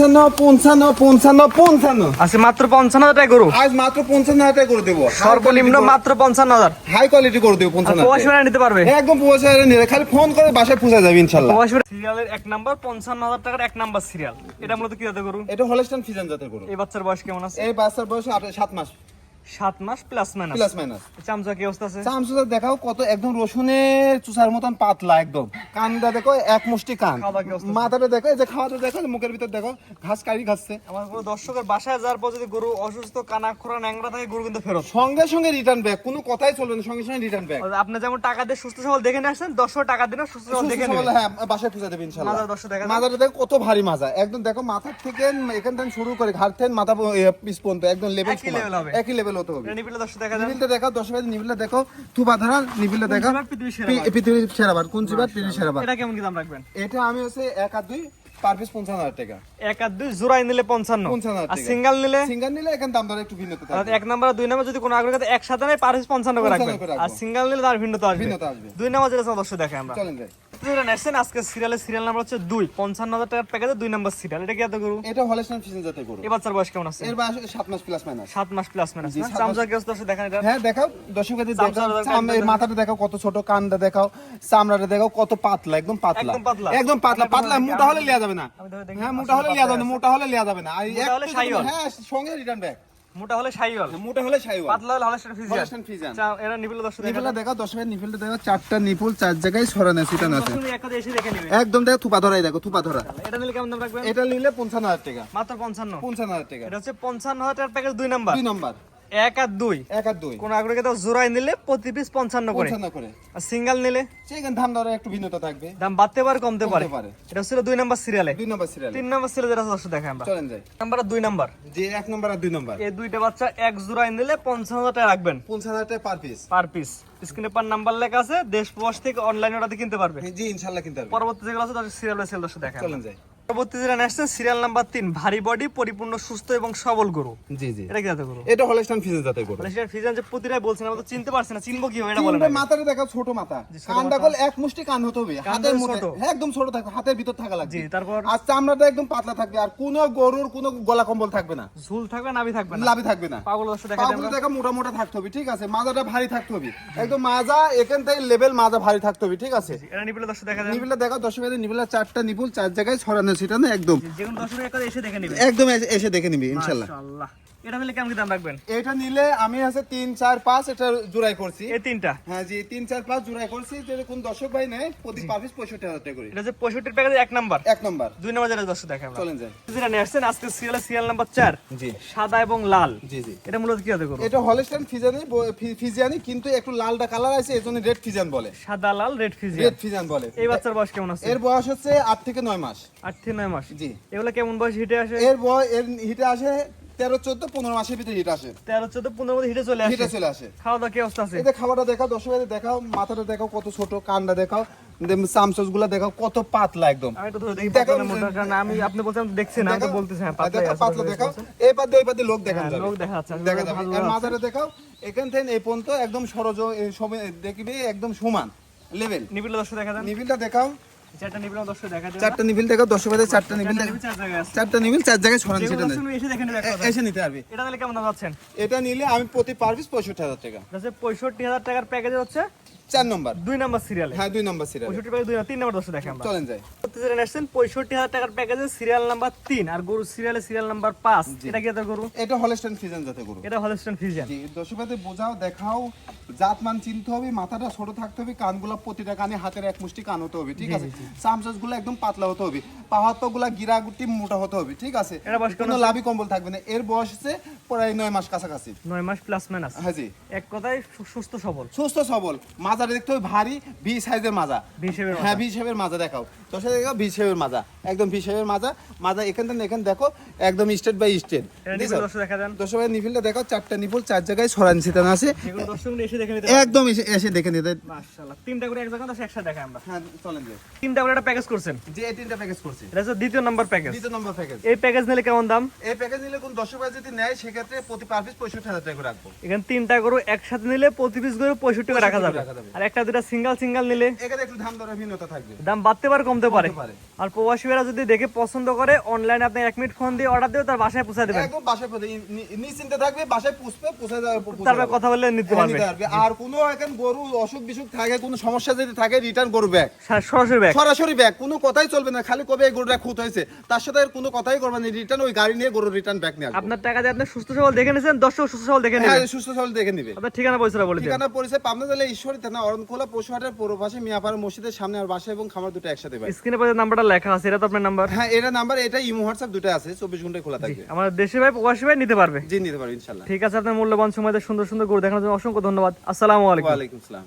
পঞ্চান্ন পঞ্চান্ন পঞ্চান্ন পঞ্চান্ন। আজকে মাত্র পঞ্চান্ন হাজার টাকা গরু। আজ মাত্র পঞ্চান্ন হাজার টাকা করে দেবো। সর্বনিম্ন মাত্র পঞ্চান্ন হাজার। হাই কোয়ালিটি করে দেবো পঞ্চান্ন পয়সা মেরা নিতে পারবে। একদম পৌঁছে নিলে খালি ফোন করে বাসায় পৌঁছে যাবে ইনশাল্লাহ। প্রবাসী সিরিয়ালের এক নাম্বার পঞ্চান্ন হাজার টাকার এক নাম্বার সিরিয়াল। এটা মূলত কি জাতের গরু? এটা হলস্টান ফিজান জাতের গরু। এই বাচ্চার বয়স কেমন আছে? এই বাচ্চার বয়স সাত মাস। সাত মাস প্লাস মাইনাস প্লাস মাইনাস চামচা কি অবস্থা আছে? চামচুটা দেখাও কত একদম রসুনের চুষার মতন পাতলা একদম। কানটা দেখো এক মুষ্টি কান? মাথাটা দেখো এই যে খাওয়াটা দেখো মুখের ভিতর দেখো ঘাস কারি খাচ্ছে আমার কোনো দর্শকের বাসায় যাওয়ার পর যদি গরু অসুস্থ কানা খোরা ন্যাংরা থাকে গরু কিন্তু ফেরত। সঙ্গে সঙ্গে রিটার্ন ব্যাক কোনো কথাই চলবে না সঙ্গে সঙ্গে রিটার্ন ব্যাক আপনি যেমন টাকা দিয়ে সুস্থ সবল দেখে নিয়ে আসছেন দশশো টাকা দিন সুস্থ সবল দেখে নেবেন হ্যাঁ বাসায় পূজা দেবে ইনশাল্লাহ মাজার দর্শক দেখা দেখো কত ভারী মাজা। একদম দেখো মাথার থেকে এখান থেকে শুরু করে ঘাট থেকে মাথা পিস পর্যন্ত একদম লেভেল একই level হবে। একই লেভেল হতে হবে। এটা নিবিলে দর্শক দেখা যায় নিবিলটা দেখো দশ বাজে নিবিলটা দেখো। তুবা ধরা নিবিলটা দেখো। পৃথিবীর সেরা পি- পৃথিবীর সেরা বার। কোন চিবার পৃথিবীর সেরা বার। এটা কেমন কি দাম রাখবেন? এটা আমি হচ্ছে এক আর দুই পার পিস পঞ্চান্ন হাজার টাকা। এক আর দুই জোড়াই নিলে পঞ্চান্ন। পঞ্চান্ন আর সিঙ্গেল নিলে? নিলে এখানে দাম দর একটু ভিন্নতা থাকবে। এক নাম্বার দুই নাম্বার যদি কোনো আগ্রহ থাকে একসাথে নেয় পার পিস পঞ্চান্ন করে রাখবেন। আর সিঙ্গেল নিলে তার ভিন্নতা আসবে। ভিন্নতা আসবে। দুই নাম্বার যেটা দর্শক দেখে আমরা। চলেন যাই। যেটা নেছেন আজকে সিরিয়ালের সিরিয়াল নাম্বার হচ্ছে দুই। পঞ্চান্ন হাজার টাকার প্যাকেজে দুই নাম্বার সিরিয়াল। এটা কি এত গরু? এটা হলেস্টান ফিজেন জাতের গরু। এ বাচ্চার বয়স কেমন আছে? এর বয়স সাত মাস প্লাস মাইনাস সাত মাস প্লাস মাইনাস জি, সাত মাস। চামচা কি দর্শক দেখেন এটা। হ্যাঁ দেখাও। দর্শকদের দেখাও। দেখাও, চাম- এই মাথাটা দেখাও কত ছোট কানটা দেখাও চামড়াটা দেখাও কত পাতলা একদম পাতলা। একদম পাতলা। একদম পাতলা। মোটা হলে লিয়া যাবে না। হ্যাঁ মোটা হলে লিয়া যাবে না মোটা হলে লিয়া যাবে না। আর। হ্যাঁ। সঙ্গে রিটার্ন ব্যাক মোটা হলে সাইওয়াল। মোটা হলে পাতলা এরা দর্শক দেখাও চারটা নিপুল চার জায়গায় ছড়ানো ছিটানো আছে। দর্শক একটা এসে দেখে নেবে। একদম দেখো থুপা ধরাই দেখো থুপা ধরা। এটা নিলে কেমন দাম রাখবেন? এটা নিলে পঞ্চান্ন হাজার টাকা। মাত্র পঞ্চান্ন। পঞ্চান্ন হাজার টাকা। এটা হচ্ছে পঞ্চান্ন টাকার প্যাকেজ দুই নাম্বার দুই নম্বর এক আর দুই। এক আর দুই। কোন আগ্রহে তো নিলে প্রতি পিস পঞ্চান্ন করে। করে। আর সিঙ্গেল নিলে? সেখানে দরে একটু ভিন্নতা থাকবে। দাম বাড়তে পারে কমতে পারে। এটা হচ্ছে দুই নাম্বার সিরিয়ালে দুই নম্বর সিরিয়াল তিন নাম্বার সিরিয়াল যেটা দর্শক দেখে আমরা। চলেন যাই। নাম্বার দুই নাম্বার। যে এক নম্বর আর দুই নম্বর। এই দুইটা বাচ্চা এক জোড়াই নিলে পঞ্চান্ন হাজার টাকা রাখবেন। পঞ্চান্ন হাজার টাকা পার পিস পার পিস স্ক্রিনে পার নাম্বার লেখা আছে দেশ প্রবাস থেকে অনলাইনে ওটাতে কিনতে পারবে। জি ইনশাল্লাহ কিনতে পারবে। পরবর্তী যেগুলো আছে তাদের সিরিয়াল সেল দর্শক চলেন যাই। পরবর্তী যেটা নেক্সট সিরিয়াল নাম্বার তিন ভারী বডি পরিপূর্ণ সুস্থ এবং সবল গরু। জি জি। এটা কি জাতের গরু? এটা হলস্টান ফিজের জাতের গরু। সেটা যে প্রতিটাই বলছেন আমরা তো চিনতে পারছি না চিনবো কি এটা বলেন মাথাটা দেখাও ছোট মাথা। কানটা কল এক মুষ্টি কান হতে হবে। হাতের ছোট। হ্যাঁ একদম ছোট থাকবে হাতের ভিতর থাকা লাগবে। জি তারপর? আর চামড়াটা একদম পাতলা থাকবে আর কোনো গরুর কোনো গলা কম্বল থাকবে না। ঝুল থাকবে নাভি থাকবে না? লাভি থাকবে না। পাগল দর্শক দেখা পাগুলো দেখা মোটা মোটা থাকতে হবে ঠিক আছে? মাজাটা ভারী থাকতে হবে। একদম মাজা এখান থেকে লেভেল মাজা ভারী থাকতে হবে ঠিক আছে? এটা নিবিলে দর্শক দেখা যায় নিবিলা দেখো নিবিলা চারটা নিপুল চার জায়গায় ছড়ানো একদম একটা এসে দেখে একদম এসে- দেখে নিবি ইনশাল্লাহ। এটা মিলে কেমন দাম রাখবেন? এটা নিলে আমি আছে তিন চার পাঁচ এটা জোড়াই করছি। এই তিনটা? হ্যাঁ জি তিন চার পাঁচ জোড়াই করছি। যদি কোন দর্শক ভাই নেয় প্রতি পার পিস পঁয়ষট্টি হাজার টাকা করি। এটা যে পঁয়ষট্টির প্যাকেজ এক নাম্বার এক নম্বর দুই নাম্বার যেটা দর্শক দেখে চলেন যাই। যেটা নিয়ে আসছেন আজকে সিরিয়াল সিরিয়াল নাম্বার চার জি। সাদা এবং লাল। জি জি। এটা মূলত কি হতে করব এটা হলস্টাইন ফিজানি ফিজিয়ানি কিন্তু একটু লালটা কালার আছে এই জন্য রেড ফিজান বলে। সাদা লাল রেড ফিজিয়ান রেড ফিজান বলে। এই বাচ্চার বয়স কেমন আছে? এর বয়স হচ্ছে আট থেকে নয় মাস। আট থেকে নয় মাস। জি। এগুলো কেমন বয়স হিটে আসে? এর বয়স এর হিটে আসে তেরো চোদ্দ পনেরো মাসের ভিতরে হিট আসে। তেরো চোদ্দ পনেরো মধ্যে হিটে চলে হিটে চলে আসে। খাওয়া দাওয়া কি অবস্থা আছে? খাবারটা দেখাও দর্শক দেখাও মাথাটা দেখাও কত ছোট কানটা দেখাও চামচসগুলা দেখাও কত পাতলা একদম। আমি দেখি দেখো, আপনি বলছেন দেখছেন আমি তো বলতেছি হ্যাঁ পাতলা বলতে দেখাও। এই ওই পাদ্দে লোক দেখান হ্যাঁ, যাবে। লোক দেখা যাচ্ছে, দেখা যাবে। আর মাথাটা দেখাও এখান থেকে এই পর্যন্ত একদম সরজ দেখবি একদম সমান লেভেল দর্শক দেখা যান। নিবিলটা দেখাও। চারটা নিবিড় দর্শক দেখা চারটা নিবিল দেখাও দর্শক চারটা নিবিল চারটা নিবিল চার জায়গায় সেটা এসে দেখে নিতে পারবি। এটা তাহলে কেমন দাম যাচ্ছেন? এটা নিলে আমি প্রতি পার পিস পঁয়ষট্টি হাজার টাকা। পঁয়ষট্টি হাজার টাকার প্যাকেজ হচ্ছে চার নম্বর। দুই নাম্বার সিরিয়ালে হ্যাঁ দুই নম্বর সিরিয়াল পঁয়ষট্টি দুই তিন নাম্বার দর্শক দেখে চলেন যাই। প্রত্যেক আসছেন পঁয়ষট্টি হাজার টাকার প্যাকেজে সিরিয়াল নাম্বার তিন আর গরু সিরিয়ালে সিরিয়াল নাম্বার পাঁচ। এটা কি এত গরু? এটা ফিজান এটা হলস্টন দর্শকদের বোঝাও দেখাও চিনতে হবে মাথাটা ছোট থাকতে হবে কানগুলো প্রতিটা কানে হাতের এক মুষ্টি কান হতে হবে ঠিক আছে? চামচাসগুলো একদম পাতলা হতে হবে। পাহাড়গুলা গিরা গুটি মোটা হতে হবে ঠিক আছে? কোনো লাভি কম্বল থাকবে না। এর বয়স হচ্ছে প্রায় নয় মাস কাছাকাছি। নয় মাস প্লাস মাইনাস হ্যাঁ জি। এক কথায় সুস্থ সবল। সুস্থ সবল। মাজাটা দেখতে হবে ভারী ভি সাইজের মাজা। হ্যাঁ ভি শেপের মাজা দেখাও। দর্শক দেখো ভি শেপের মাজা। একদম ভি শেপের মাজা। মাজা এখান থেকে এখান দেখো একদম স্টেট বাই স্টেট দর্শক দর্শক নিফিলটা দেখো চারটা নিপুল চার জায়গায় ছড়ান ছিটানো আছে। যেগুলো দর্শক এসে দেখে নিতে একদম এসে দেখে নিতে মাশাআল্লাহ। তিনটা করে এক জায়গা একসাথে দেখা আমরা। হ্যাঁ চলেন যে। তিন তিনটা করে একটা প্যাকেজ করছেন? যে এই তিনটা প্যাকেজ করছি। এটা হচ্ছে দ্বিতীয় নাম্বার প্যাকেজ দ্বিতীয় নম্বর প্যাকেজ এই প্যাকেজ নিলে কেমন দাম? এই প্যাকেজ নিলে কোন দর্শক ভাই যদি নেয় সেক্ষেত্রে প্রতি পার পিস পঁয়ষট্টি হাজার টাকা করে রাখব। এখানে তিনটা গরু একসাথে নিলে প্রতি পিস গরু পঁয়ষট্টি করে রাখা যাবে। রাখা যাবে। আর একটা দুটা সিঙ্গেল সিঙ্গেল নিলে এখানে একটু দাম দরের ভিন্নতা থাকবে। দাম বাড়তে পারে কমতে পারে। আর প্রবাসীরা যদি দেখে পছন্দ করে অনলাইনে আপনি এক মিনিট ফোন দিয়ে অর্ডার দিয়ে তার বাসায় পৌঁছে দেবেন। একদম বাসায় পৌঁছে নিশ্চিন্তে থাকবে বাসায় পুষবে পুষে যাবে তারপর কথা বললে নিতে হ্যাঁ, পারবে। আর কোনো এখন গরু অসুখ বিসুখ থাকে কোনো সমস্যা যদি থাকে রিটার্ন গরু ব্যাগ সরাসরি ব্যাগ সরাসরি ব্যাগ কোনো কথাই চলবে না খালি কবে এই গরুটা খুঁত হয়েছে তার সাথে আর কোনো কথাই করবে না রিটার্ন ওই গাড়ি নিয়ে গরু রিটার্ন ব্যাগ নিয়ে আপনার টাকা দিয়ে আপনি সুস্থ সবল দেখে নিয়েছেন দর্শক সুস্থ সবল দেখে হ্যাঁ নেবেন। সুস্থ সবল দেখে নিবে। আপনার ঠিকানা পয়সা বলে ঠিকানা পরিচয় পাবনা জেলা ঈশ্বরী থানা অরণখোলা পশুহাটের পূর্ব পাশে মিয়াপাড়া মসজিদের সামনে আর বাসা এবং খামার দুটো একসাথে ভাই। স্ক্রিনে পরে নাম্বারটা লেখা আছে এটা তো আপনার নাম্বার? হ্যাঁ এটা নাম্বার এটা ইমো হোয়াটসঅ্যাপ দুটো আছে চব্বিশ ঘন্টায় খোলা থাকবে। আমাদের দেশে ভাই প্রবাসী ভাই নিতে পারবে। জি নিতে পারো ইনশাল্লাহ। ঠিক আছে আপনার মূল্যবান সময় দিয়ে সুন্দর সুন্দর গরু দেখানোর জন্য অসংখ্য ধন্যবাদ। আসসালামু আলাইকুম। ওয়ালাইকুম আসসালাম।